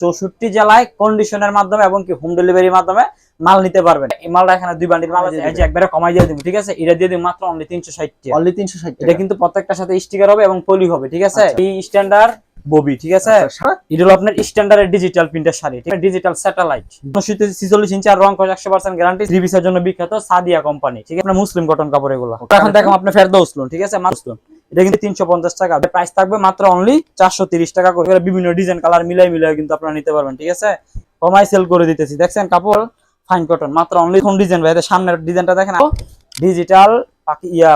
চৌষট্টি জেলায় কন্ডিশনের মাধ্যমে এবং কি হোম ডেলিভারির মাধ্যমে মাল নিতে পারবেন। এই মালটা এখানে দুই বান্ডিল মাল আছে। এই যে একবারে কমাই দিয়ে দিব ঠিক আছে? এটা দিয়ে দিব মাত্র অনলি তিনশো ষাট টাকা। অনলি তিনশো ষাট এটা কিন্তু প্রত্যেকটার সাথে স্টিকার হবে এবং পলি হবে ঠিক আছে? আচ্ছা। এই স্ট্যান্ডার্ড ববি ঠিক আছে? এটা হলো আপনার স্ট্যান্ডার্ডের ডিজিটাল প্রিন্টের শাড়ি ঠিক আছে? ডিজিটাল স্যাটেলাইট ছিচল্লিশ ইঞ্চি আর রং করে একশো পার্সেন্ট গ্যারান্টি থ্রি পিসের জন্য বিখ্যাত সাদিয়া কোম্পানি ঠিক আছে? আপনার মুসলিম কটন কাপড় এগুলো। এখন দেখো আপনার ফেরদা উসলুন ঠিক আছে? মাসলুন এটা কিন্তু তিনশো পঞ্চাশ টাকা। প্রাইস থাকবে মাত্র অনলি চারশো তিরিশ টাকা করে। বিভিন্ন ডিজাইন কালার মিলাই মিলাই কিন্তু আপনারা নিতে পারবেন, ঠিক আছে? কমাই সেল করে দিতেছি। দেখছেন, কাপড় ফাইন কটন মাত্র অনলি কোন ডিজাইন ভাই। সামনের ডিজাইনটা দেখেন। ডিজিটাল ইয়া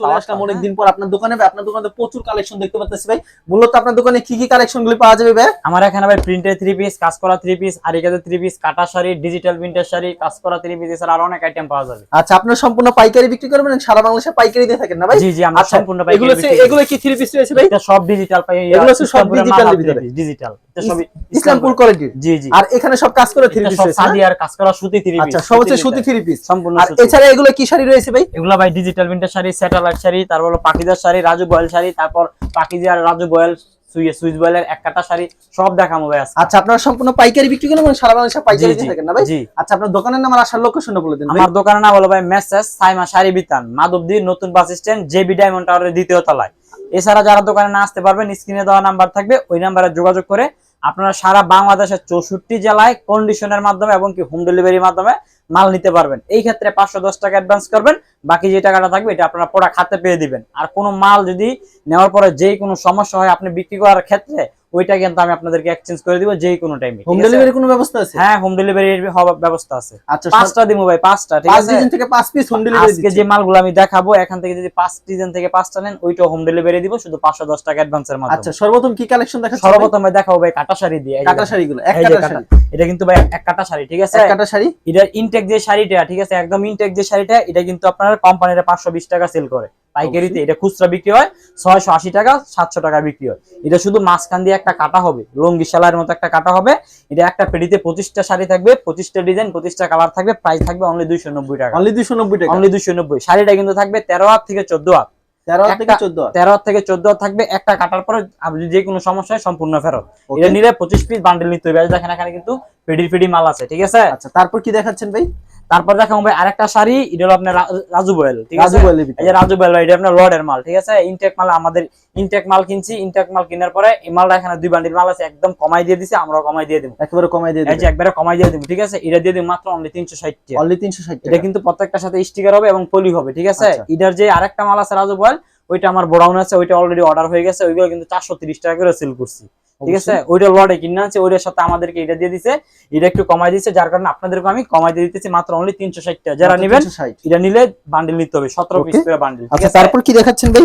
চলে আসলাম অনেকদিন পর আপনার দোকানে আপনার দোকানে প্রচুর কালেকশন দেখতে পাচ্ছি ভাই। মূলত আপনার দোকানে কি কি কালেকশন গুলি পাওয়া যাবে ভাই? আমার এখানে ভাই প্রিন্টের থ্রি পিস কাজ করা থ্রি পিস আরিকাতে থ্রি পিস কাটা শাড়ি ডিজিটাল প্রিন্টের শাড়ি কাজ করা থ্রি পিস এছাড়া আরও অনেক আইটেম পাওয়া যাবে। আচ্ছা আপনার সম্পূর্ণ পাইকারি বিক্রি করবেন সারা বাংলাদেশে পাইকারি দিয়ে থাকেন না ভাই? জি জি আমরা আচ্ছা, সম্পূর্ণ এগুলো এগুলো কি থ্রি পিস রয়েছে ভাই? এটা সব ডিজিটাল পাই এগুলো সব ভিতরে। ডিজিটাল এটা সবই ইসলামপুর কোয়ালিটির জি জি। আর এখানে সব কাজ করে থ্রি এটা পিস সব রয়েছে না? কাজ করা সুতি থ্রি পিস আচ্ছা সব হচ্ছে সুতি থ্রি পিস সম্পূর্ণ আর এছাড়া এগুলো কি শাড়ি রয়েছে ভাই? এগুলো ভাই ডিজিটাল প্রিন্টের শাড়ি স্যাটেলাইট শাড়ি তারপর হলো পাকিজার শাড়ি রাজু বয়েল শাড়ি তারপর পাকিজার রাজু বয়েল সুইয়ে সুইস বয়েলের এক কাটা শাড়ি সব দেখাবো ভাই আচ্ছা আপনারা সম্পূর্ণ পাইকারি বিক্রি করেন এবং সারা বাংলাদেশে পাইকারি দিয়ে থাকেন না ভাই? আচ্ছা আপনার দোকানের নাম আর আসার লোকেশনটা বলে দিন আমার দোকানের নাম হলো ভাই মেসেস সাইমা শাড়ি বিতান মাধবদী নতুন বাস স্ট্যান্ড জেবি ডায়মন্ড টাওয়ারের দ্বিতীয় তলায়। এছাড়া যারা দোকানে না আসতে পারবেন স্ক্রিনে দেওয়া নাম্বার থাকবে ওই নাম্বারে যোগাযোগ করে আপনারা সারা বাংলাদেশের চৌষট্টি জেলায় কন্ডিশনের মাধ্যমে এবং কি হোম ডেলিভারির মাধ্যমে মাল নিতে পারবেন। এই ক্ষেত্রে পাঁচশো দশ টাকা অ্যাডভান্স করবেন, বাকি যে টাকাটা থাকবে এটা আপনারা প্রোডাক্ট হাতে পেয়ে দিবেন। আর কোনো মাল যদি নেওয়ার পরে যে কোনো সমস্যা হয় আপনি বিক্রি করার ক্ষেত্রে ওইটা কিন্তু আমি আপনাদেরকে এক্সচেঞ্জ করে দিব যেই কোনো টাইমে হোম ডেলিভারি কোনো ব্যবস্থা আছে? হ্যাঁ হোম ডেলিভারি হওয়ার ব্যবস্থা আছে। আচ্ছা পাঁচটা দিব ভাই পাঁচটা ঠিক আছে? ডিজাইন থেকে পাঁচ পিস হোম ডেলিভারি আজকে যে মালগুলো আমি দেখাবো এখান থেকে যদি পাঁচ ডিজাইন থেকে পাঁচটা নেন ওইটা হোম ডেলিভারি দিব শুধু পাঁচশো দশ টাকা অ্যাডভান্সের মাধ্যমে। আচ্ছা সর্বপ্রথম কি কালেকশন দেখাচ্ছেন সর্বপ্রথম ভাই দেখাবো ভাই কাটা শাড়ি দিয়ে কাটা। শাড়িগুলো এক কাটা শাড়ি। এটা কিন্তু ভাই এক কাটা শাড়ি ঠিক আছে? এক কাটা শাড়ি? এটার ইনটেক যে শাড়িটা ঠিক আছে? একদম ইনটেক যে শাড়িটা এটা কিন্তু আপনার কোম্পানির পাঁচশো বিশ টাকা সেল করে। পাইকারিতে এটা খুচরা বিক্রি হয় ছয়শো আশি টাকা সাতশো টাকা বিক্রি হয়। এটা শুধু মাঝখান দিয়ে একটা কাটা হবে লঙ্গি সেলাইয়ের মতো একটা কাটা হবে। এটা একটা পেটিতে পঁচিশটা শাড়ি থাকবে পঁচিশটা ডিজাইন পঁচিশটা কালার থাকবে প্রাইস থাকবে অনলি দুইশো নব্বই টাকা। অনলি দুইশো নব্বই টাকা? অনলি দুইশো নব্বই। শাড়িটা কিন্তু থাকবে তেরো হাত থেকে চোদ্দ হাত। তেরো থেকে চোদ্দ তেরো হাত থেকে চোদ্দ হাত থাকবে একটা কাটার পরে আপনি যে কোনো সমস্যা হয় সম্পূর্ণ ফেরত। এটা নিলে পঁচিশ পিস বান্ডেল নিতে হবে। দেখেন এখানে কিন্তু পেডি পেডি মাল আছে ঠিক আছে? আচ্ছা তারপর কি দেখাচ্ছেন ভাই? তারপর দেখাবো ভাই আরেকটা শাড়ি এটা হলো আপনার রাজু বয়েল ঠিক আছে? রাজু বয়েলের এই যে রাজু বয়েল এটা আপনার লর্ডের মাল ঠিক আছে? ইনটেক মাল আমাদের ইনটেক মাল কিনছি ইনটেক মাল কেনার পরে এই মালটা এখানে দুই বান্ডিল মাল আছে একদম কমাই দিয়ে দিছি আমরা কমাই দিয়ে দিব। একেবারে কমাই দিয়ে এই যে একবারে কমাই দিয়ে দিব ঠিক আছে? এটা দিয়ে দিব মাত্র অনলি তিনশো ষাট টাকা। অনলি তিনশো ষাট এটা কিন্তু প্রত্যেকটার সাথে স্টিকার হবে এবং পলি হবে ঠিক আছে? আচ্ছা। এটার যে আরেকটা মাল আছে রাজু বয়েল ওইটা আমার বোডাউন আছে ওইটা অলরেডি অর্ডার হয়ে গেছে ওইগুলো কিন্তু চারশো তিরিশ টাকা করে সেল করছি। ঠিক আছে? ওইটা লড়ে কিনে আছে ওইটার সাথে আমাদেরকে এটা দিয়ে দিছে এটা একটু কমাই দিচ্ছে যার কারণে আপনাদেরকে আমি কমাই দিয়ে দিতেছি মাত্র অনলি তিনশো ষাট টাকা। যারা নেবেন এটা নিলে বান্ডিল নিতে হবে সতেরো পিস করে বান্ডিল আচ্ছা তারপর কি দেখাচ্ছেন ভাই?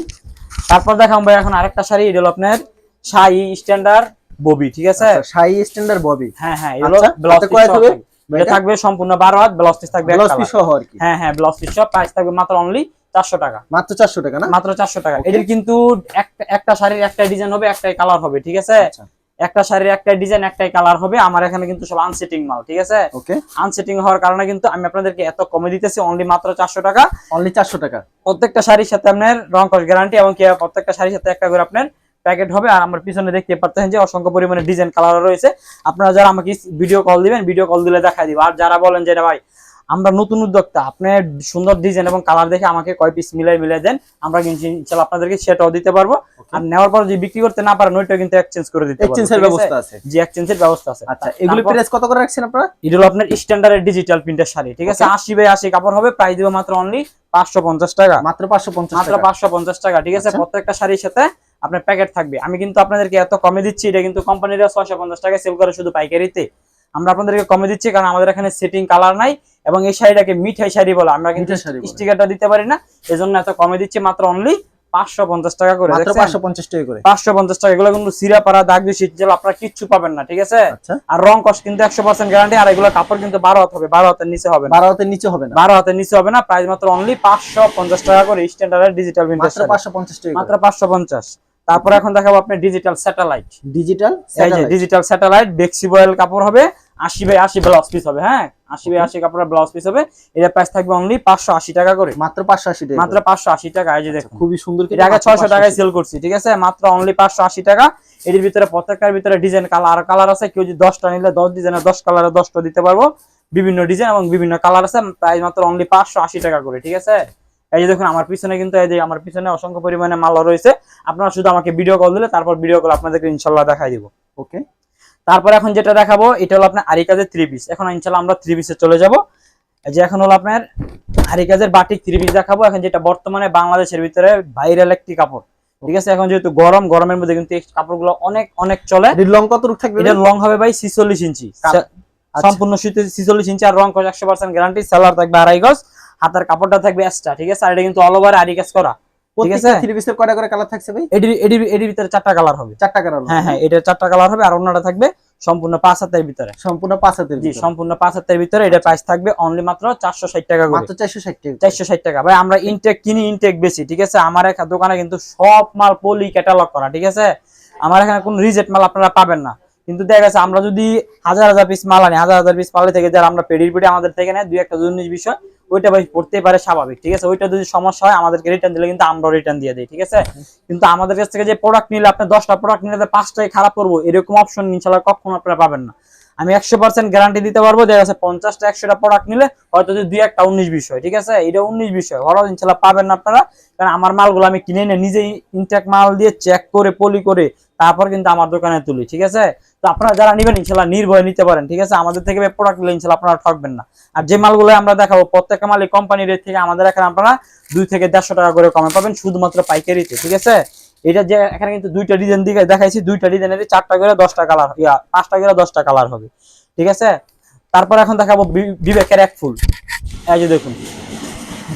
তারপর দেখাম ভাই এখন আরেকটা শাড়ি এটা হলো আপনার শাড়ি স্ট্যান্ডার্ড ববি ঠিক আছে? শাই স্ট্যান্ডার্ড ববি। হ্যাঁ হ্যাঁ আচ্ছা, ব্লাউজ তাতে কয় থাকবে? এটা থাকবে সম্পূর্ণ বারো হাত ব্লাউজ পিস থাকবে ব্লাউজ পিস সহ আর কি। হ্যাঁ হ্যাঁ ব্লাউজ পিস সব প্রাইস থাকবে মাত্র অনলি চারশো টাকা। মাত্র চারশো টাকা না? মাত্র চারশো টাকা. এটার কিন্তু একটা একটা শাড়ির একটাই ডিজাইন হবে একটাই কালার হবে ঠিক আছে? আচ্ছা। একটা শাড়ির একটাই ডিজাইন একটাই কালার হবে। আমার এখানে কিন্তু সব আনসেটিং মাল ঠিক আছে? ওকে আনসেটিং হওয়ার কারণে কিন্তু আমি আপনাদেরকে এত কমে দিতেছি অনলি মাত্র চারশো টাকা। অনলি চারশো টাকা। প্রত্যেকটা শাড়ির সাথে আপনার রং কস গ্যারান্টি এবং প্রত্যেকটা শাড়ির সাথে একটা করে আপনার প্যাকেট হবে। আর আমার পিছনে দেখতে পাচ্ছেন যে অসংখ্য পরিমাণে ডিজাইন কালার রয়েছে। আপনারা যারা আমাকে ভিডিও কল দিবেন ভিডিও কল দিলে দেখা দিব। আর যারা বলেন যে ভাই আমরা নতুন উদ্যোক্তা আপনার সুন্দর ডিজাইন এবং কালার দেখে আমাকে কয় পিস মিলাই মিলাই দেন আমরা কিন্তু ইনশাল্লাহ আপনাদেরকে সেটাও দিতে পারব। আর নেওয়ার পর যদি বিক্রি করতে না পারেন ওইটাও কিন্তু এক্সচেঞ্জ করে দিতে এক্সচেঞ্জের ব্যবস্থা আছে। জি এক্সচেঞ্জের ব্যবস্থা আছে। আচ্ছা এগুলি প্রাইস কত করে রাখছেন আপনারা? এটা হলো আপনার স্ট্যান্ডার্ডের ডিজিটাল প্রিন্টের শাড়ি ঠিক আছে? Okay. আশি বাই আশি কাপড় হবে প্রাইস দিব মাত্র অনলি পাঁচশো পঞ্চাশ টাকা। মাত্র পাঁচশো পঞ্চাশ মাত্র টাকা। পাঁচশো পঞ্চাশ টাকা ঠিক আছে? আচ্ছা। প্রত্যেকটা শাড়ির সাথে আপনার প্যাকেট থাকবে। আমি কিন্তু আপনাদেরকে এত কমে দিচ্ছি এটা কিন্তু কোম্পানিরা ছয়শো পঞ্চাশ টাকা সেল করে শুধু পাইকারিতে। আমরা আপনাদেরকে কমে দিচ্ছি কারণ আমাদের এখানে সেটিং কালার নাই। এবং এই শাড়িটাকে মিঠাই শাড়ি বলে আমরা কিন্তু। স্টিকারটা দিতে পারি না এজন্য এত কমে দিচ্ছি মাত্র অনলি পাঁচশো পঞ্চাশ টাকা করে পাঁচশো পঞ্চাশ টাকা করে। পাঁচশো পঞ্চাশ টাকা এগুলো কিন্তু সিরা পাড়া দাগ দিয়ে শীত জল আপনারা কিচ্ছু পাবেন না ঠিক আছে? আচ্ছা। আর রং কস কিন্তু একশো পার্সেন্ট গ্যারান্টি আর এগুলো কাপড় কিন্তু বারো হাত হবে বারো হাতের নিচে হবে না। বারো হাতের নিচে হবে না। বারো হাতের নিচে হবে না প্রাইস মাত্র অনলি পাঁচশো পঞ্চাশ টাকা করে স্ট্যান্ডার্ড ডিজিটাল মাত্র পাঁচশো পঞ্চাশ টাকা মাত্র পাঁচশো পঞ্চাশ। তারপর এখন দেখাবো আপনি digital satellite digital digital satellite বেক্সি বয়েল কাপড় হবে আশি বাই আশি ব্লাউজ পিস হবে হ্যাঁ? আশি বাই আশি কাপড়ের ব্লাউজ পিস হবে। এটা প্রাইস থাকবে অনলি পাঁচশো আশি টাকা করে। মাত্র পাঁচশো আশি টাকা মাত্র পাঁচশো আশি টাকা এই যে দেখুন। খুবই সুন্দর আগে ছয়শো টাকায় সেল করছি ঠিক আছে? মাত্র অনলি পাঁচশো আশি টাকা। এর ভিতরে প্রত্যেকটার ভিতরে ডিজাইন কালার কালার আছে। কেউ যদি দশটা নিলে দশ ডিজাইনের দশ কালারে দশটা দিতে পারব। বিভিন্ন ডিজাইন এবং বিভিন্ন কালার আছে প্রাইস মাত্র অনলি পাঁচশো আশি টাকা করে ঠিক আছে? এই যে দেখুন আমার পিছনে কিন্তু এই যে আমার পিছনে অসংখ্য পরিমাণে মাল রয়েছে। আপনারা শুধু আমাকে ভিডিও কল দিলে তারপর ভিডিও কল আপনাদেরকে ইনশাল্লাহ দেখাই দিব। ওকে তারপর এখন যেটা দেখাবো এটা হলো আপনার আরি কাজের থ্রি পিস এখন ইনশাল্লাহ আমরা থ্রি পিসে চলে যাব। এই যে এখন হলো আপনার আরি কাজের বাটিক থ্রি পিস দেখাবো। এখন যেটা বর্তমানে বাংলাদেশের ভিতরে ভাইরাল একটি কাপড়। ঠিক আছে এখন যেহেতু গরম গরমের মধ্যে কিন্তু এই কাপড়গুলো অনেক অনেক চলে। লং কতটুকু থাকবে এটা লং হবে ভাই ছিচল্লিশ ইঞ্চি। আচ্ছা। সম্পূর্ণ শীতে ছিচল্লিশ ইঞ্চি আর রং একশো পার্সেন্ট গ্যারান্টি সেলার থাকবে আড়াই গজ। হাতার কাপড়টা থাকবে এক্সট্রা ঠিক আছে? আর এটা কিন্তু অল ওভার আরি কাজ করা। প্রত্যেকটা থ্রি পিসের কয়টা করে কালার থাকছে ভাই? এটির এটির এটির ভিতরে চারটা কালার হবে। চারটা কালার হ্যাঁ হ্যাঁ এটার চারটা কালার হবে আর অন্যটা থাকবে সম্পূর্ণ পাঁচ হাতের ভিতরে। সম্পূর্ণ পাঁচ হাতের জি সম্পূর্ণ পাঁচ হাতের ভিতরে এটা প্রাইস থাকবে অনলি মাত্র চারশো ষাট টাকা মাত্র চারশো ষাট টাকা চারশো ষাট টাকা। ভাই আমরা ইনটেক কিনি ইনটেক বেশি ঠিক আছে? আমার দোকানে কিন্তু সব মাল পলি ক্যাটালগ করা ঠিক আছে? আমার এখানে কোনো রিজেক্ট মাল আপনারা পাবেন না। কিন্তু দেখা গেছে আমরা যদি হাজার হাজার পিস মাল আনি হাজার হাজার পিস মালে থেকে যারা আমরা পেডির পেডি আমাদের থেকে নেয় দুই একটা জিনিস বিষয় ওইটা ভাই পড়তেই পারে স্বাভাবিক, ঠিক আছে? ওইটা যদি সমস্যা হয়, আমাদেরকে রিটার্ন দিলে কিন্তু আমরা রিটার্ন দিয়ে দিই, ঠিক আছে? কিন্তু আমাদের কাছ থেকে যে প্রোডাক্ট নিলে, আপনি দশটা প্রোডাক্ট নিলে যে পাঁচটাই খারাপ করব, এরকম অপশন ইনশাল্লাহ কখনো আপনারা পাবেন না। আমি একশো পার্সেন্ট গ্যারান্টি দিতে পারব দেখা যাচ্ছে পঞ্চাশটা, একশোটা প্রোডাক্ট নিলে হয়তো যদি দুই একটা উনিশ বিষয় ঠিক আছে? এটা উনিশ বিষয় ওরা ইনশাল্লাহ পাবেন না আপনারা। কারণ আমার মালগুলো আমি কিনে নিয়ে নিজেই ইনটেক মাল দিয়ে চেক করে পলি করে তারপর কিন্তু আমার দোকানে তুলি ঠিক আছে? তো আপনারা যারা নিবেন ইনশাল্লাহ নির্ভয় নিতে পারেন ঠিক আছে? আমাদের থেকে প্রোডাক্ট নিলে ইনশাল্লাহ আপনারা ঠকবেন না। আর যে মালগুলো আমরা দেখাবো প্রত্যেকটা মালই কোম্পানির রেট থেকে আমাদের এখানে আপনারা দুই থেকে দেড়শো টাকা করে কমে পাবেন শুধুমাত্র পাইকারিতে ঠিক আছে? এটা যে এখানে কিন্তু দুইটা ডিজাইন দিকে দেখাইছি দুইটা ডিজাইনের চারটা করে দশটা কালার ইয়া পাঁচটা করে দশটা কালার হবে ঠিক আছে? তারপর এখন দেখাবো বিবেকের এক ফুল। এই যে দেখুন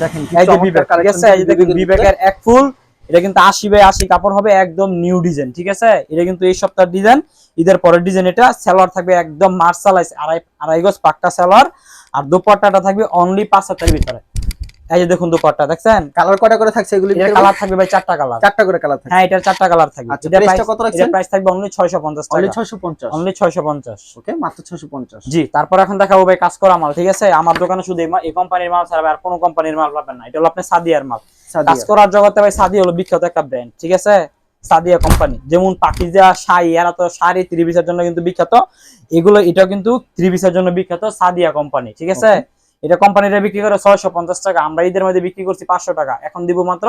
দেখেন এই যে বিবেক ঠিক আছে? এই যে দেখুন বিবেকের বিবেকের এক ফুল। এটা কিন্তু আশি বাই আশি কাপড় হবে, একদম নিউ ডিজাইন ঠিক আছে? এটা কিন্তু এই সপ্তাহের ডিজাইন ঈদের পরের ডিজাইন এটা। সালোয়ার থাকবে একদম মার্শালাইজ আড়াই আড়াই গজ পাক্কা সালোয়ার আর দুপাট্টাটা থাকবে অনলি পাঁচ হাতের ভিতরে। এই যে দেখুন দুপাট্টা দেখছেন? কালার কয়টা করে থাকছে এগুলি কালার থাকবে ভাই চারটা কালার চারটা করে কালার থাকছে। হ্যাঁ এটার চারটা কালার থাকবে। আচ্ছা, এটা price প্রাইস কত রাখছেন? এটা প্রাইস থাকবে অনলি 650 অনলি টাকা। 650 অনলি 650 ওকে মাত্র 650 জি তারপর এখন দেখাবো ভাই কাজ করা মাল ঠিক আছে? আমার দোকানে শুধু এই কোম্পানির মাল ছাড়া আর কোনো কোম্পানির মাল পাবেন না। এটা হলো আপনার সাদিয়ার মাল। কাজ করার জগতে ভাই সাদি হলো বিখ্যাত একটা ব্র্যান্ড ঠিক আছে? সাদিয়া কোম্পানি যেমন পাকিজা শাড়ি এরা তো শাড়ি ত্রিবিসের জন্য কিন্তু বিখ্যাত। এগুলো এটাও কিন্তু ত্রিবিসের জন্য বিখ্যাত সাদিয়া কোম্পানি ঠিক আছে? এটা কোম্পানিরা বিক্রি করে ছয়শো পঞ্চাশ টাকা। আমরা ঈদের মধ্যে বিক্রি করছি পাঁচশো টাকা। এখন দিব মাত্র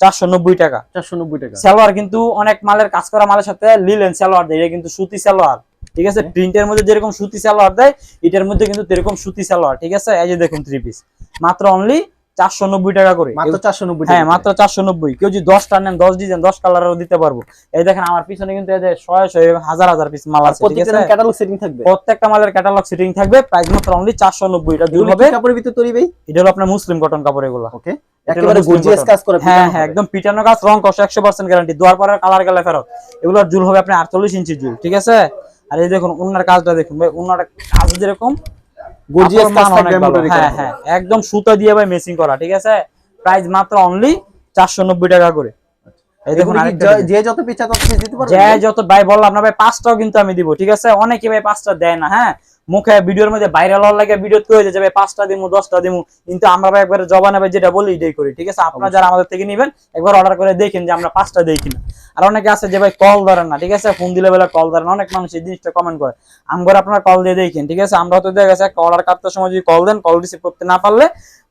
চারশো নব্বই টাকা। 490 টাকা। সালোয়ার কিন্তু অনেক মালের কাজ করা মালের সাথে লিলেন সালোয়ার দেয়। এটা কিন্তু সুতি সালোয়ার ঠিক আছে? প্রিন্টের মধ্যে যেরকম সুতি সালোয়ার দেয় এটার মধ্যে কিন্তু এরকম সুতি সালোয়ার ঠিক আছে? এই যে দেখুন থ্রি পিস মাত্র অনলি চারশো নব্বই টাকা করে। মাত্র 490 টাকা হ্যাঁ মাত্র চারশো নব্বই। কেউ যদি দশটা নেন দশ ডিজাইন দশ কালারেরও দিতে পারব। এই দেখেন আমার পিছনে কিন্তু এই শয়ে শয়ে হাজার হাজার পিস মাল আছে প্রত্যেকটা ক্যাটালগ সেটিং থাকবে। প্রত্যেকটা মালের ক্যাটালগ সেটিং থাকবে প্রাইস মাত্র অনলি চারশো নব্বই। এটা দুল হবে। কাপড়ের ভিতর তৈরি ভাই? এটা হলো আপনার মুসলিম কটন কাপড় এগুলো। ওকে একেবারে গর্জিয়াস কাজ করে হ্যাঁ হ্যাঁ একদম পিটানো গাছ রং কষ একশো পার্সেন্ট গ্যারান্টি দুয়ার পরে কালার গেলে ফেরত। এগুলোর জুল হবে আপনার আটচল্লিশ ইঞ্চি জুল ঠিক আছে? আর এই দেখুন উনার কাজটা দেখুন ভাই উনার কাজ যেরকম গর্জিয়াস কাজ থাকবে এমব্রয়ডারি হ্যাঁ হ্যাঁ একদম সুতা দিয়ে ভাই মেসিং করা ঠিক আছে? প্রাইস মাত্র অনলি চারশো নব্বই টাকা করে। এই দেখুন যে- যত পিছা তত দিতে পারবে যে যত ভাই বললাম না ভাই পাঁচটাও কিন্তু আমি দিব ঠিক আছে? অনেকে ভাই পাঁচটা দেয় না হ্যাঁ? মুখে ভিডিওর মধ্যে ভাইরাল হওয়ার লাগে ভিডিও তৈরি হয়ে যাবে পাঁচটা দিমু দশটা দিমু। কিন্তু আমরা একবার একবারে জবানে ভাই যেটা বলি এটাই করি ঠিক আছে? আপনারা যারা আমাদের থেকে নেবেন একবার অর্ডার করে দেখেন যে আমরা পাঁচটা দিই কিনা। আর অনেকে আছে যে ভাই কল ধরেন না ঠিক আছে? ফোন দিলে বেলা কল ধরেন অনেক মানুষ এই জিনিসটা কমেন্ট করে। আমরা আপনারা কল দিয়ে দেখেন ঠিক আছে? আমরা তো দেখা গেছে অর্ডার কাটতে সময় যদি কল দেন কল রিসিভ করতে না পারলে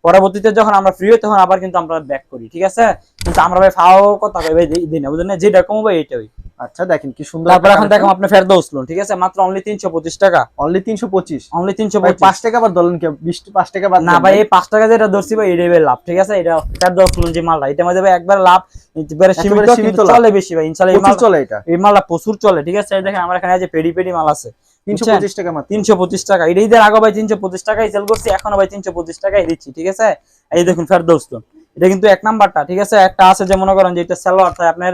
পরবর্তীতে যখন আমরা ফ্রি হই তখন আবার কিন্তু আমরা ব্যাক করি ঠিক আছে? কিন্তু আমরা ভাই ফাও কথা কই ভাই? দিই না বুঝলেন যেটা কম ভাই এটাই আচ্ছা দেখেন কি সুন্দর তারপর এখন দেখো আপনি ফেরদৌস লোন ঠিক আছে? মাত্র অনলি তিনশো পঁচিশ টাকা। অনলি 325 অনলি তিনশো ভাই পঁচিশ 5 টাকা আবার দলেন কি 20 5 টাকা বাদ না ভাই এই পাঁচ টাকা যেটা ধরছি ভাই এটাই ভাই লাভ ঠিক আছে? এটা ফেরদৌস লোন যে মালটা এটা মধ্যে ভাই একবার লাভ এবারে সীমিত সীমিত চলে বেশি ভাই ইনশাল্লাহ এই মাল চলে এটা। এই মালটা প্রচুর চলে ঠিক আছে? এই দেখেন আমার এখানে যে পেডি পেডি মাল আছে। 325 টাকা মাত্র। তিনশো পঁচিশ টাকা। এটা ঈদের আগে ভাই তিনশো পঁচিশ টাকায় সেল করছি এখনও ভাই তিনশো পঁচিশ টাকায় দিচ্ছি ঠিক আছে? এই দেখুন ফেরদৌস এটা কিন্তু এক নাম্বারটা ঠিক আছে? একটা আছে যে মনে করেন যে এটা সালোয়ার থাকে আপনার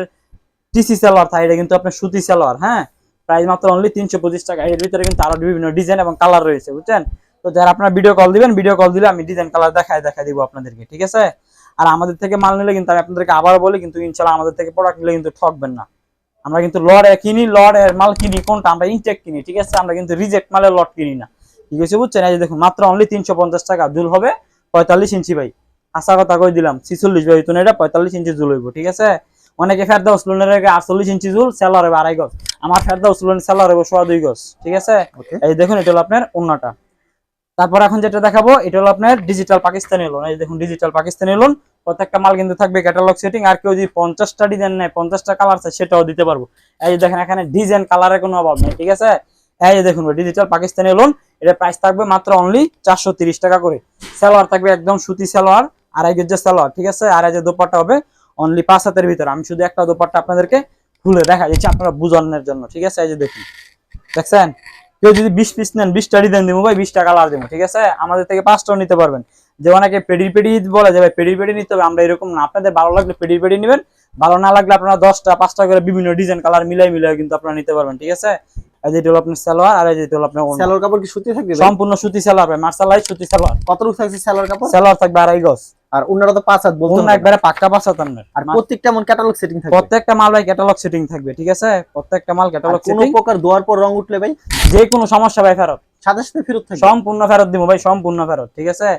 টিসি সালোয়ার থাকে এটা কিন্তু আপনার সুতি সালোয়ার হ্যাঁ? প্রাইস মাত্র অনলি তিনশো পঁচিশ টাকা। এর ভিতরে কিন্তু আরও বিভিন্ন ডিজাইন এবং কালার রয়েছে বুঝছেন? তো যারা আপনার ভিডিও কল দিবেন ভিডিও কল দিলে আমি ডিজাইন কালার দেখায় দেখায় দিব আপনাদেরকে ঠিক আছে? আর আমাদের থেকে মাল নিলে কিন্তু আমি আপনাদেরকে আবার বলি কিন্তু ইনশাল্লাহ আমাদের থেকে প্রোডাক্ট নিলে কিন্তু ঠকবেন না। আমরা কিন্তু লড়ে কিনি লড়ের মাল কিনি কোনটা আমরা ইনটেক কিনি ঠিক আছে? আমরা কিন্তু রিজেক্ট মালের লট কিনি না। ঠিক আছে বুঝছেন? এই যে দেখুন মাত্র অনলি তিনশো পঞ্চাশ টাকা জুল হবে পঁয়তাল্লিশ ইঞ্চি ভাই। আশা কথা কই দিলাম ছিচল্লিশ ভাই তো এটা পঁয়তাল্লিশ ইঞ্চি জুল হইব ঠিক আছে? অনেকে ফেরদা উসলুনের আগে আটচল্লিশ ইঞ্চি জুল সেলার হবে আড়াই গজ। আমার ফেরদা উসলুন সেলার হবে সোয়া দুই গজ ঠিক আছে? এই দেখুন এটা হলো আপনার অন্যটা তারপর এখন যেটা দেখাবো এটা হলো আপনার ডিজিটাল পাকিস্তানি লোন এই দেখুন ডিজিটাল পাকিস্তানি লোন প্রত্যেকটা মাল কিন্তু থাকবে ক্যাটালগ সেটিং আর কেউ যদি পঞ্চাশটা ডিজাইন নেয়, পঞ্চাশটা কালার চায়, সেটাও দিতে পারব। এই যে দেখেন, এখানে ডিজাইন কালারের কোনো অভাব নেই, ঠিক আছে? এই যে দেখুন ডিজিটাল পাকিস্তানি লোন এটা প্রাইস থাকবে মাত্র অনলি চারশো টাকা করে। সালোয়ার থাকবে একদম সুতি সালোয়ার আড়াই গেজের সালোয়ার ঠিক আছে? আর এই যে দোপাট্টা হবে অনলি পাঁচ হাতের ভিতরে। আমি শুধু একটা দোপাট্টা আপনাদেরকে খুলে দেখা দিচ্ছি, আপনারা বুঝানোর জন্য, ঠিক আছে? এই যে দেখুন, দেখছেন? কেউ যদি বিশ পিস নেন, বিশটা ডিজাইন দিব, ভাই, বিশটা কালার দেবো, ঠিক আছে? আমাদের থেকে পাঁচটাও নিতে পারবেন। যে অনেকে পেডি পেডি বলে যে ভাই পেডি পেডি নিতে হবে আমরা এরকম না। আপনাদের ভালো লাগলে পেডি পেডি নেবেন ভালো না লাগলে আপনারা দশটা পাঁচটা করে বিভিন্ন ডিজাইন কালার মিলাই মিলাই কিন্তু আপনারা নিতে পারবেন ঠিক আছে? এই যে হলো আপনার সালোয়ার আর এই হলো আপনার ওড়না। কাপড় কি সুতি থাকবে সম্পূর্ণ সুতি সালোয়ার ভাই মার্শালাই সুতি সালোয়ার। কত রূপ থাকছে স্যালোর কাপড়? সালোয়ার থাকবে আড়াই গজ। আর অন্যরা তো পাঁচ হাত বলতে অন্য একবারে পাক্কা আপনার। আর প্রত্যেকটা ক্যাটালগ সেটিং থাকবে। প্রত্যেকটা মাল ভাই ক্যাটালগ সেটিং থাকবে ঠিক আছে? প্রত্যেকটা মাল আর ক্যাটালগ কোনো প্রকার দোয়ার পর রং উঠলে ভাই? যে কোনো সমস্যা ভাই ফেরত। সাথে সাথে ফেরত থাকবে। সম্পূর্ণ ফেরত দিব ভাই সম্পূর্ণ ফেরত ঠিক আছে?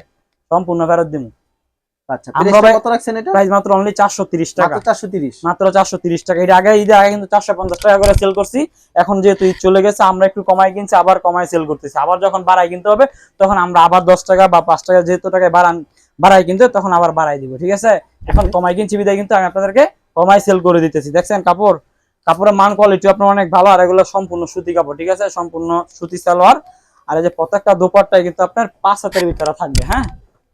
সম্পূর্ণ ফেরত দিব আচ্ছা আমরা প্রাইসটা ভাই- কত রাখছেন এটা? প্রাইস মাত্র অনলি চারশো তিরিশ টাকা। মাত্র 430 মাত্র চারশো তিরিশ টাকা। এটা আগে আগে কিন্তু টাকা করে সেল করছি। এখন যেহেতু ঈদ চলে গেছে আমরা একটু কমাই কিনছি আবার কমাই সেল করতেছি। আবার যখন বাড়াই কিনতে হবে তখন আমরা আবার দশ টাকা বা টাকা যেহেতু টাকায় বাড়ান বাড়াই কিনতে তখন আবার বাড়াই দিব ঠিক আছে? এখন কমাই কিনছি বিদায় কিন্তু আমি আপনাদেরকে কমাই সেল করে দিতেছি। দেখছেন কাপড়? কাপড়ের মান কোয়ালিটি আপনার অনেক ভালো আর এগুলো সম্পূর্ণ সুতি কাপড় ঠিক আছে? সম্পূর্ণ সুতি সালোয়ার। আর এই যে প্রত্যেকটা কিন্তু আপনার পাঁচ হাতের ভিতরে থাকবে হ্যাঁ?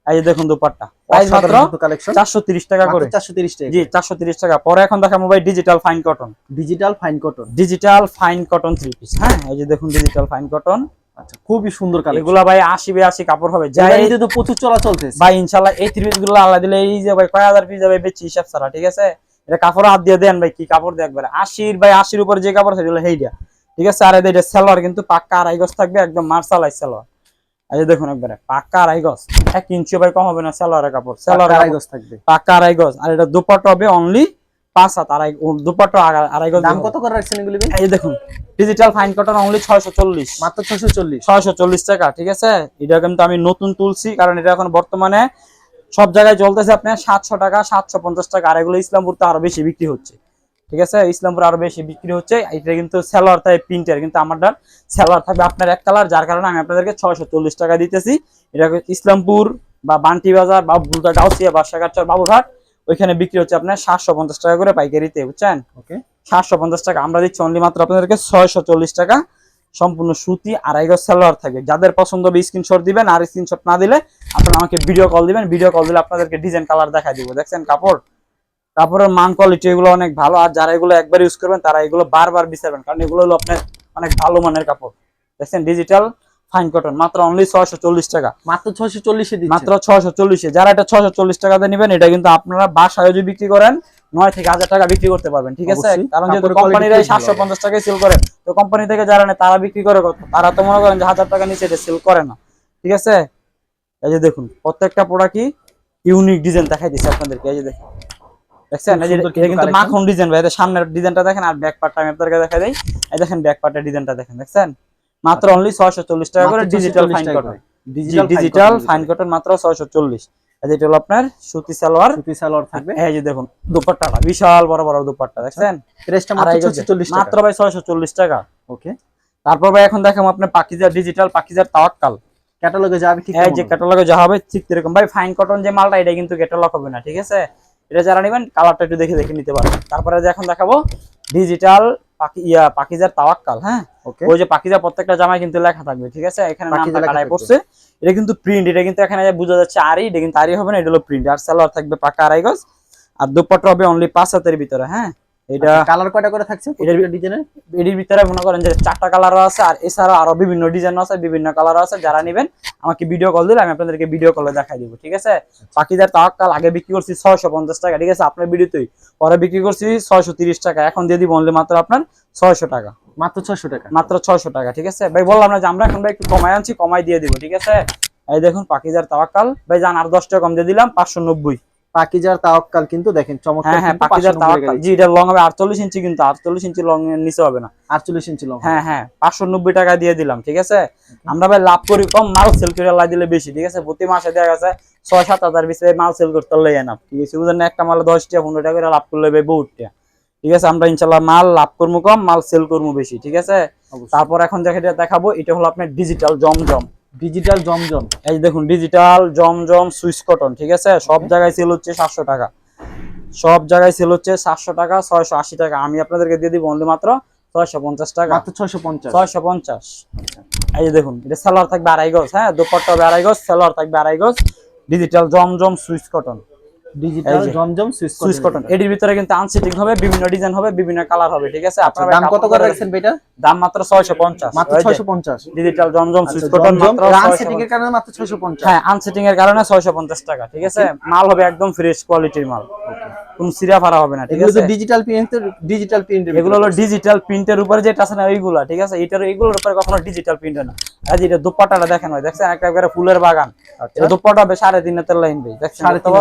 এই যে দেখুন দোপাট্টা। প্রাইস মাত্র কালেকশন চারশো তিরিশ টাকা করে। 430 টাকা জি চারশো তিরিশ টাকা। পরে এখন দেখাবো ভাই digital fine cotton digital fine cotton digital fine cotton three piece হ্যাঁ? এই যে দেখুন ডিজিটাল ফাইন কটন আচ্ছা খুবই সুন্দর কালেকশন এগুলা ভাই আশি আশি কাপড় হবে। যাই জায়গায় তো প্রচুর চলা চলতেছে। ভাই ইনশাল্লাহ এই থ্রি পিসগুলো আল্লাহ দিলে এই যে ভাই কয় হাজার পিস যাবে বেচি হিসাব ছাড়া ঠিক আছে? এটা কাপড় হাত দিয়ে দেন ভাই কি কাপড় দিয়ে একবারে। আশির ভাই আশির উপরে যে কাপড় সেটা হলো হেইডা ঠিক আছে? আর এটা সালোয়ার কিন্তু পাক্কা আড়াই গজ থাকবে একদম মার্শালাই সালোয়ার এই দেখুন একবারে আড়াই গজ এক ইঞ্চি ভাই কম হবে না সালোয়ারের কাপড় সালোয়ার আড়াই গজ থাকবে। আড়াই গজ আর এটা হবে অনলি পাঁচ হাত আড়াই দুপাট্টা আড়াই গজ দাম কত করে রাখছেন এগুলি এই দেখুন ডিজিটাল ফাইন কটন অনলি ছয়শো চল্লিশ। মাত্র 640 ছয়শো চল্লিশ টাকা ঠিক আছে? এটা কিন্তু আমি নতুন তুলছি কারণ এটা এখন বর্তমানে সব জায়গায় চলতেছে আপনার সাতশো টাকা সাতশো পঞ্চাশ টাকা আর এগুলো ইসলামপুর তো আরও বেশি বিক্রি হচ্ছে। ঠিক আছে? ইসলামপুর আরও বেশি বিক্রি হচ্ছে। এটা কিন্তু সেলার থাকে প্রিন্টের কিন্তু আমারটা সেলার থাকবে আপনার এক কালার যার কারণে আমি আপনাদেরকে ছয়শো চল্লিশ টাকা দিতেছি। এটা ইসলামপুর বা বান্টি বাজার বা বুলতা ডাউসিয়া বা শেখারচর বাবুরহাট। ওইখানে বিক্রি হচ্ছে আপনার সাতশো পঞ্চাশ টাকা করে পাইকারিতে বুঝছেন? ওকে। সাতশো পঞ্চাশ টাকা আমরা দিচ্ছি অনলি মাত্র আপনাদেরকে ছয়শো চল্লিশ টাকা। সম্পূর্ণ সুতি আড়াই গজ সালোয়ার থাকবে। যাদের পছন্দ হবে স্ক্রিনশট দিবেন আর স্ক্রিনশট না দিলে আপনারা আমাকে ভিডিও কল দিবেন। ভিডিও কল দিলে আপনাদেরকে ডিজাইন কালার দেখা দিব। দেখছেন কাপড়? কাপড়ের মান কোয়ালিটি এগুলো অনেক ভালো। আর যারা এগুলো একবার ইউজ করবেন তারা এগুলো বারবার বিচারবেন কারণ এগুলো হলো আপনার অনেক ভালো মানের কাপড়। দেখছেন ডিজিটাল ফাইন কটন মাত্র অনলি ছয়শো চল্লিশ টাকা। মাত্র 640 এ দিচ্ছেন মাত্র ছয়শো চল্লিশে। যারা এটা ছয়শো চল্লিশ টাকাতে নেবেন এটা কিন্তু আপনারা বাসায় যদি বিক্রি করেন নয় থেকে হাজার টাকা বিক্রি করতে পারবেন ঠিক আছে? কারণ যেহেতু কোম্পানিরা সাতশো পঞ্চাশ টাকায় সেল করে তো কোম্পানি থেকে যারা নেয় তারা বিক্রি করে কত? তারা তো মনে করেন যে হাজার টাকা নিচে এটা সেল করে না ঠিক আছে? এই যে দেখুন প্রত্যেকটা প্রোডাক্টই ইউনিক ডিজাইন দেখাই দিচ্ছে আপনাদেরকে। এই যে দেখুন। দেখছেন? এটা কিন্তু মাখন ডিজাইন ভাই। সামনের ডিজাইনটা দেখেন আর ব্যাক পার্টটা আমি আপনাদেরকে দেখাই দেই। এই দেখেন ব্যাক পার্টের ডিজাইনটা দেখেন দেখছেন? মাত্র অনলি ছয়শো চল্লিশ টাকা করে digital fine cotton digital digital fine cotton মাত্র ছয়শো চল্লিশ এটা হলো আপনার সুতি সালোয়ার। সুতি সালোয়ার থাকবে। এই যে দেখুন দুপাট্টাটা বিশাল বড় বড় দুপাট্টা দেখছেন? প্রাইসটা মাত্র আড়াই গজে। 640 মাত্র ভাই ছয়শো চল্লিশ টাকা। ওকে। তারপর ভাই এখন দেখাবো আপনার পাকিজার ডিজিটাল পাকিজার তাওয়াক্কাল। ক্যাটালগে যাবে ঠিক এই যে ক্যাটালগে যা হবে ঠিক এরকম ভাই ফাইন কটন যে মালটা এটা কিন্তু ক্যাটালগ হবে না ঠিক আছে? এটা যারা নেবেন কালারটা একটু দেখে দেখে নিতে পারেন। তারপরে যে এখন দেখাবো ডিজিটাল পাকি ইয়া পাকিজার তাওয়াক্কাল হ্যাঁ? ওই যে পাকিজার প্রত্যেকটা জামায় কিন্তু লেখা থাকবে ঠিক আছে? এখানে নামটা লেখা কাটায় পড়ছে। এটা কিন্তু প্রিন্ট এটা কিন্তু এখানে যে বোঝা যাচ্ছে আরই এটা কিন্তু আরই হবে না এটা হলো প্রিন্ট আর সালোয়ার থাকবে পাকা আড়াই গজ। আর দুপাট্টা হবে অনলি পাঁচ হাতের ভিতরে হ্যাঁ? এটা কালার কয়টা করে থাকছে? এটার ডিজাইনের এটির ভিতরে মনে করেন যে চারটা কালারও আছে আর এছাড়াও আরও বিভিন্ন ডিজাইন আছে বিভিন্ন কালার আছে। যারা নেবেন আমাকে ভিডিও কল দিলে আমি আপনাদেরকে ভিডিও কলে দেখাই দিব ঠিক আছে? পাখিদার তাওয়াক্কাল আগে বিক্রি করছি ছয়শো পঞ্চাশ টাকা ঠিক আছে? আপনার ভিডিওতেই। পরে বিক্রি করছি ছয়শো তিরিশ টাকা এখন দিয়ে দিব অনলি মাত্র আপনার ছয়শো টাকা। মাত্র 600 টাকা। মাত্র ছয়শো টাকা ঠিক আছে? ভাই বললাম না যে আমরা এখন ভাই একটু কমাই আনছি কমাই দিয়ে দিব ঠিক আছে? এই দেখুন পাখিদার তাওয়াক্কাল। ভাই জান আর দশ টাকা কম দিয়ে দিলাম পাঁচশো নব্বই। পাকিজার তাওয়াক্কাল কিন্তু দেখেন চমৎকার হ্যাঁ হ্যাঁ পাকিজার তাওয়াক্কাল। জি এটা লং হবে আটচল্লিশ ইঞ্চি কিন্তু আটচল্লিশ ইঞ্চি লং এর নিচে হবে না। 48 ইঞ্চি লং হ্যাঁ হ্যাঁ পাঁচশো নব্বই টাকা দিয়ে দিলাম ঠিক আছে? আমরা ভাই লাভ করি কম মাল সেল করে লাই দিলে বেশি ঠিক আছে? প্রতি মাসে দেখা গেছে ছয় সাত হাজার পিস মাল সেল করতে পারলে না। ঠিক আছে বুঝলেন না? একটা মালে দশ টাকা পনেরো টাকা করে লাভ করলে ভাই বহুত টাকা ঠিক আছে আমরা ইনশাল্লাহ মাল লাভ করব কম মাল সেল করব বেশি ঠিক আছে? তারপর এখন যেটা দেখাবো এটা হলো আপনার ডিজিটাল জমজম। ডিজিটাল জমজম। এই যে দেখুন ডিজিটাল জমজম সুইচ কটন ঠিক আছে? সব জায়গায় সেল হচ্ছে সাতশো টাকা। সব জায়গায় সেল হচ্ছে সাতশো টাকা ছয়শো আশি টাকা। আমি আপনাদেরকে দিয়ে দিব অনলি মাত্র ছয়শো পঞ্চাশ টাকা। মাত্র 650 ছয়শো পঞ্চাশ। এই যে দেখুন এটা সেলার থাকবে আড়াই গজ হ্যাঁ? দুপাট্টা হবে আড়াই গজ সেলার থাকবে আড়াই গজ। ডিজিটাল জমজম সুইচ কটন। ডিজিটাল জমজম সুইচ সুইচ কটন এটির ভিতরে কিন্তু আনসিটিং হবে বিভিন্ন ডিজাইন হবে বিভিন্ন কালার হবে ঠিক আছে? আপনারা দাম কত করে রাখছেন বেটা দাম মাত্র ছয়শো পঞ্চাশ। মাত্র 650 ডিজিটাল জমজম আচ্ছা, কটন মাত্র রান 650 সেটিং এর কারণে মাত্র 650 হ্যাঁ আনসিটিং এর কারণে ছয়শো পঞ্চাশ টাকা ঠিক আছে? মাল হবে একদম ফ্রেশ কোয়ালিটির মাল। কোন সিরা ফারা হবে না ঠিক আছে? ডিজিটাল প্রিন্টের ডিজিটাল প্রিন্টের এগুলো হলো ডিজিটাল প্রিন্টের উপরে যেটা আছে না ওইগুলা ঠিক আছে? এটার এগুলোর উপরে কখনো ডিজিটাল প্রিন্ট না। আর যেটা দুপাট্টাটা দেখেন ভাই দেখছেন? একেবারে ফুলের বাগান। এটা দুপাট্টা হবে সাড়ে তিন হাতের লাইন ভাই দেখছেন? সাড়ে তিন।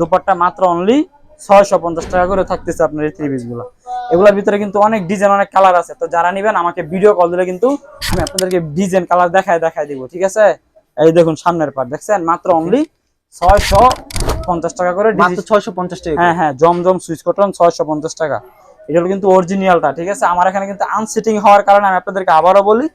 দুপাট্টা মাত্র অনলি ছয়শো পঞ্চাশ টাকা করে থাকতেছে আপনার এই থ্রি এগুলোর ভিতরে কিন্তু অনেক ডিজাইন অনেক কালার আছে। তো যারা নিবেন আমাকে ভিডিও কল দিলে কিন্তু আমি আপনাদেরকে ডিজাইন কালার দেখায় দেখায় দিব ঠিক আছে? এই দেখুন সামনের পার্ট দেখছেন? মাত্র অনলি ছয়শো পঞ্চাশ টাকা করে ডিজি- 650 টাকা হ্যাঁ হ্যাঁ জমজম সুইচ কটন ছয়শো পঞ্চাশ টাকা। এটা হলো কিন্তু অরিজিনালটা ঠিক আছে? আমার এখানে কিন্তু আনসিটিং হওয়ার কারণে আমি আপনাদেরকে আবারও বলি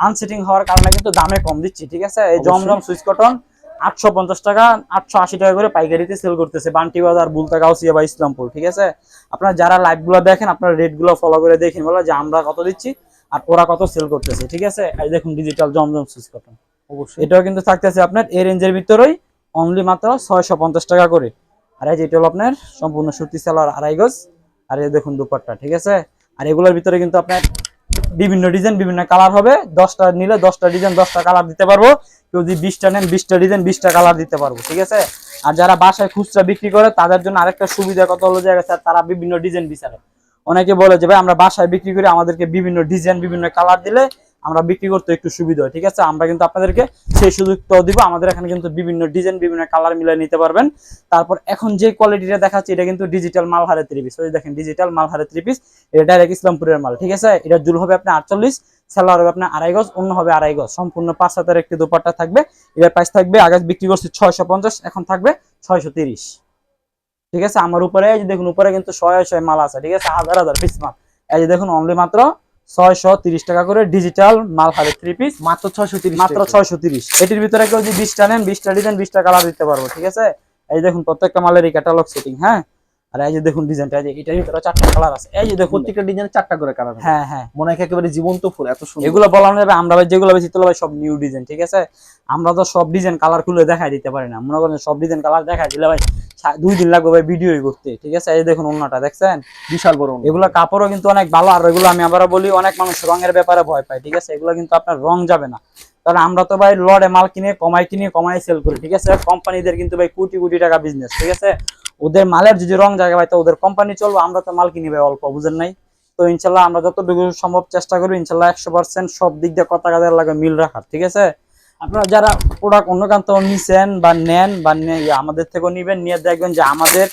আনসিটিং হওয়ার কারণে কিন্তু দামে কম দিচ্ছি ঠিক আছে? এই জমজম সুইচ কটন আটশো পঞ্চাশ টাকা আটশো আশি টাকা করে পাইকারিতে সেল করতেছে বান্টি বাজার বুলতা গাউসিয়া বা ইসলামপুর ঠিক আছে? আপনারা যারা লাইভগুলো দেখেন আপনারা রেটগুলো ফলো করে দেখেন বলো যে আমরা কত দিচ্ছি আর ওরা কত সেল করতেছে ঠিক আছে? এই দেখুন ডিজিটাল জমজম সুইচ কটন। অবশ্যই। এটাও কিন্তু থাকতেছে আপনার এই রেঞ্জের ভিতরেই। অনলি মাত্র ছয়শো পঞ্চাশ টাকা করে। আর এই যে এটা হলো আপনার সম্পূর্ণ সুতি সালোয়ার আড়াই গজ। আর এই দেখুন দুপাট্টা, ঠিক আছে? আর এগুলোর ভিতরে কিন্তু আপনার বিভিন্ন ডিজাইন, বিভিন্ন কালার হবে। দশটা নিলে দশটা ডিজাইন, দশটা কালার দিতে পারব। কেউ যদি বিশটা নেন, বিশটা ডিজাইন, বিশটা কালার দিতে পারব, ঠিক আছে? আর যারা বাসায় খুচরা বিক্রি করে, তাদের জন্য আরেকটা সুবিধা কত হলো স্যার তারা বিভিন্ন ডিজাইন বিচারে। অনেকে বলে যে, ভাই, আমরা বাসায় বিক্রি করি, আমাদেরকে বিভিন্ন ডিজাইন, বিভিন্ন কালার দিলে আমরা বিক্রি করতে একটু সুবিধা হয়, ঠিক আছে? আমরা কিন্তু আপনাদেরকে সেই সুযোগটাও দিব। আমাদের এখানে কিন্তু বিভিন্ন ডিজাইন, বিভিন্ন কালার মিলে নিতে পারবেন। তারপর এখন যে কোয়ালিটিটা দেখাচ্ছি, এটা কিন্তু ডিজিটাল মাল হারে থ্রি পিস ওই দেখেন ডিজিটাল মাল হারে থ্রি পিস এটা ডাইরেক্ট ইসলামপুরের মাল, ঠিক আছে? এটা জুল হবে আপনার আটচল্লিশ সেলার হবে আপনার আড়াই গজ, অন্য হবে আড়াই গজ। সম্পূর্ণ পাঁচ হাতের একটি দুপাট্টা থাকবে। এটার প্রাইস থাকবে আগে বিক্রি করছি ছয়শো পঞ্চাশ, এখন থাকবে ছয়শো ঠিক আছে? আমার উপরে দেখুন, উপরে কিন্তু শয়ে শয়ে মাল আছে, ঠিক আছে? হাজার হাজার পিস মাল। এই যে দেখুন অনলি মাত্র ছয়শো তিরিশ টাকা করে ডিজিটাল মাল হারে থ্রি পিস মাত্র 630 মাত্র টাকা। ছয়শো তিরিশ। এটির ভিতরে কেউ যদি বিশটা নেন বিশটা ডিজাইন টা কালার দিতে পারব ঠিক আছে? এই দেখুন প্রত্যেকটা মালের ক্যাটালগ সেটিং হ্যাঁ? আর এই যে দেখুন ডিজাইনটা এই যে এটার ভিতরে চারটা কালার আছে। এই যে দেখুন প্রত্যেকটা ডিজাইনে চারটা করে কালার হ্যাঁ হ্যাঁ। মনে হয় একেবারে জীবন্ত ফুল এত সুন্দর। এগুলো বলানো যাবে আমরা ভাই যেগুলো বেশি তোলা ভাই সব নিউ ডিজাইন ঠিক আছে? আমরা তো সব ডিজাইন কালার খুলে দেখাই দিতে পারি না। মনে করেন সব ডিজাইন কালার দেখাই দিলে ভাই দুই দিন লাগবে ভাই ভিডিওই করতে ঠিক আছে? এই যে দেখুন অন্যটা দেখছেন? বিশাল বড় এগুলো কাপড়ও কিন্তু অনেক ভালো আর এগুলো আমি আবারও বলি অনেক মানুষ রঙের ব্যাপারে ভয় পায় ঠিক আছে? এগুলো কিন্তু আপনার রং যাবে না। কারণ আমরা তো ভাই লড়ে মাল কিনে কমাই কিনে কমাই সেল করি ঠিক আছে? কোম্পানিদের কিন্তু ভাই কোটি কোটি টাকা বিজনেস ঠিক আছে? ওদের মালের যদি রং জায়গা ভাই তো ওদের কোম্পানি চলবো আমরা তো মাল কিনি ভাই অল্প বুঝেন নাই? তো ইনশাল্লাহ আমরা যতটুকু সম্ভব চেষ্টা করি ইনশাল্লাহ একশো পার্সেন্ট সব দিক দিয়ে কথা কাজের লাগে মিল রাখার ঠিক আছে? আপনারা যারা প্রোডাক্ট অন্য কান্ত নিছেন বা নেন বা আমাদের থেকেও নিবেন নিয়ে দেখবেন যে আমাদের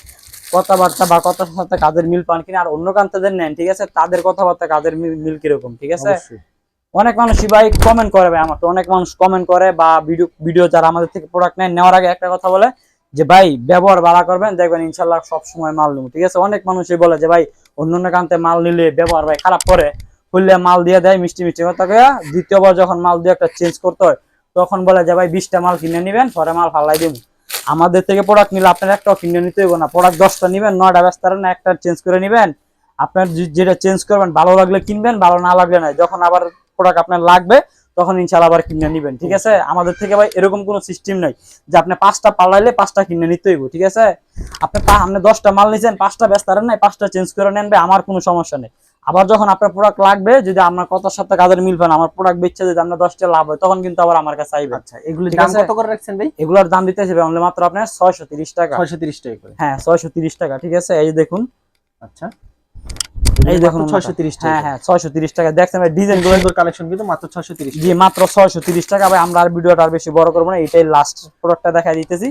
কথাবার্তা বা কথার সাথে কাজের মিল পান কিনা আর অন্য কান্তাদের নেন ঠিক আছে? তাদের কথাবার্তা কাজের মিল মিল কীরকম ঠিক আছে? অনেক মানুষই ভাই কমেন্ট করে ভাই আমাকে অনেক মানুষ কমেন্ট করে বা ভিডিও ভিডিও যারা আমাদের থেকে প্রোডাক্ট নেয় নেওয়ার আগে একটা কথা বলে যে ভাই, ব্যবহার ভালো করবেন, দেখবেন ইনশাল্লাহ সব সময় মাল নেব। ঠিক আছে? অনেক মানুষই বলে যে, ভাই অন্য অন্য কান্তে মাল নিলে ব্যবহার ভাই খারাপ করে করলে মাল দিয়ে দেয়, মিষ্টি মিষ্টি। দ্বিতীয়বার যখন মাল দিয়ে একটা চেঞ্জ করতে হয়, তখন বলে যে, ভাই, বিশটা মাল কিনে নিবেন, পরে মাল ফালাই দিব আমাদের থেকে প্রোডাক্ট নিলে আপনার একটাও কিনে নিতে হইব না। প্রোডাক্ট দশটা নিবেন, নয়টা ব্যস্ত না একটা চেঞ্জ করে নিবেন। আপনার যেটা চেঞ্জ করবেন, ভালো লাগলে কিনবেন, ভালো না লাগলে নাই। যখন আবার প্রোডাক্ট আপনার লাগবে তখন ইনশাল্লাহ আবার কিনে নিবেন ঠিক আছে? আমাদের থেকে ভাই এরকম কোনো সিস্টেম নাই যে আপনি পাঁচটা পাল্লাইলে পাঁচটা কিনে নিতে হইব ঠিক আছে? আপনি আপনি দশটা মাল নিছেন পাঁচটা ব্যস্ত নাই পাঁচটা চেঞ্জ করে নেন ভাই আমার কোনো সমস্যা নেই। আবার যখন আপনার প্রোডাক্ট লাগবে যদি আমার কথার সাথে কাজের মিল পান আমার প্রোডাক্ট বেচছে যদি আপনার দশটা লাভ হয় তখন কিন্তু আবার আমার কাছে আইবে। আচ্ছা এগুলি দাম কত করে রাখছেন ভাই? এগুলোর দাম দিতে হবে অনলি মাত্র আপনার ছয়শো তিরিশ টাকা। 630 টাকা করে। হ্যাঁ ছয়শো তিরিশ টাকা ঠিক আছে? এই দেখুন। আচ্ছা। এই দেখুন 630 টাকা হ্যাঁ হ্যাঁ ছয়শো তিরিশ টাকা। দেখছেন ভাই ডিজাইনগুলো কালেকশন কিন্তু মাত্র 630 জি মাত্র ছয়শো তিরিশ টাকা। ভাই আমরা আর ভিডিওটা আর বেশি বড় করব না। এটাই লাস্ট প্রোডাক্টটা দেখা দিতেছি।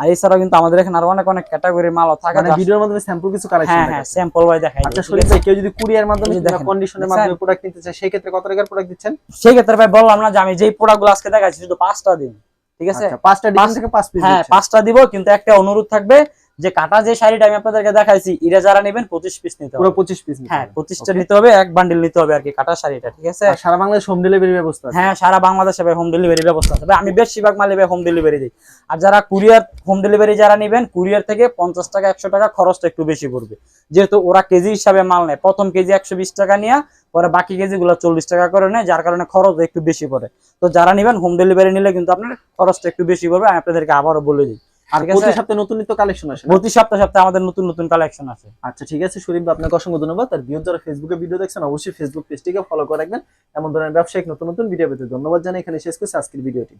আর এছাড়াও কিন্তু আমাদের এখানে আরও অনেক অনেক ক্যাটাগরির মালও থাকে মানে ভিডিওর মাধ্যমে স্যাম্পল কিছু কালেকশন হ্যাঁ হ্যাঁ স্যাম্পল ভাই দেখাই আচ্ছা শরীফ ভাই কেউ যদি কুরিয়ার মাধ্যমে যে কিংবা কন্ডিশনের মাধ্যমে প্রোডাক্ট নিতে চায় সেই ক্ষেত্রে কত টাকার প্রোডাক্ট দিচ্ছেন? সেই ক্ষেত্রে ভাই বললাম না যে আমি যেই প্রোডাক্টগুলো আজকে দেখাচ্ছি শুধু পাঁচটা দিন। ঠিক আছে? আচ্ছা পাঁচটা ডিজাইন থেকে পাঁচ পিস হ্যাঁ পাঁচটা দিব কিন্তু একটা অনুরোধ থাকবে যে কাটা যে শাড়িটা আমি আপনাদেরকে দেখাইছি এরা যারা নেবেন পঁচিশ পিস নিতে পুরো হবে। পঁচিশ পিস হ্যাঁ পঁচিশটা নিতে হবে এক বান্ডিল নিতে হবে আর কি কাটা শাড়িটা ঠিক আছে? সারা বাংলাদেশ হোম ডেলিভারি ব্যবস্থা আছে? হ্যাঁ সারা বাংলাদেশে ভাই হোম ডেলিভারি ব্যবস্থা আছে। আমি বেশিরভাগ মালে ভাই হোম ডেলিভারি দিই। আর যারা কুরিয়ার হোম ডেলিভারি যারা নেবেন কুরিয়ার থেকে পঞ্চাশ টাকা একশো টাকা খরচটা একটু বেশি পড়বে। যেহেতু ওরা কেজি হিসাবে মাল নেয়। প্রথম কেজি একশো বিশ টাকা নিয়ে পরে বাকি কেজি গুলো চল্লিশ টাকা করে নেয় যার কারণে খরচ একটু বেশি পড়ে। তো যারা নেবেন হোম ডেলিভারি নিলে কিন্তু আপনার খরচটা একটু বেশি পড়বে। আমি আপনাদেরকে আবারও বলে দিই। আর প্রতি সপ্তাহে নতুন নিত্য কালেকশন আসে প্রতি সপ্তাহে সপ্তাহে আমাদের নতুন নতুন কালেকশন আছে আচ্ছা ঠিক আছে শরীফ ভাই, আপনাকে অসংখ্য ধন্যবাদ। আর যারা ফেসবুকে ভিডিও দেখছেন অবশ্যই ফেসবুক পেজটিকে ফলো করে রাখবেন। এমন ধরনের ব্যবসায়িক নতুন নতুন ভিডিও পেতে ধন্যবাদ জানাই। এখানে শেষ করছি আজকের ভিডিওটি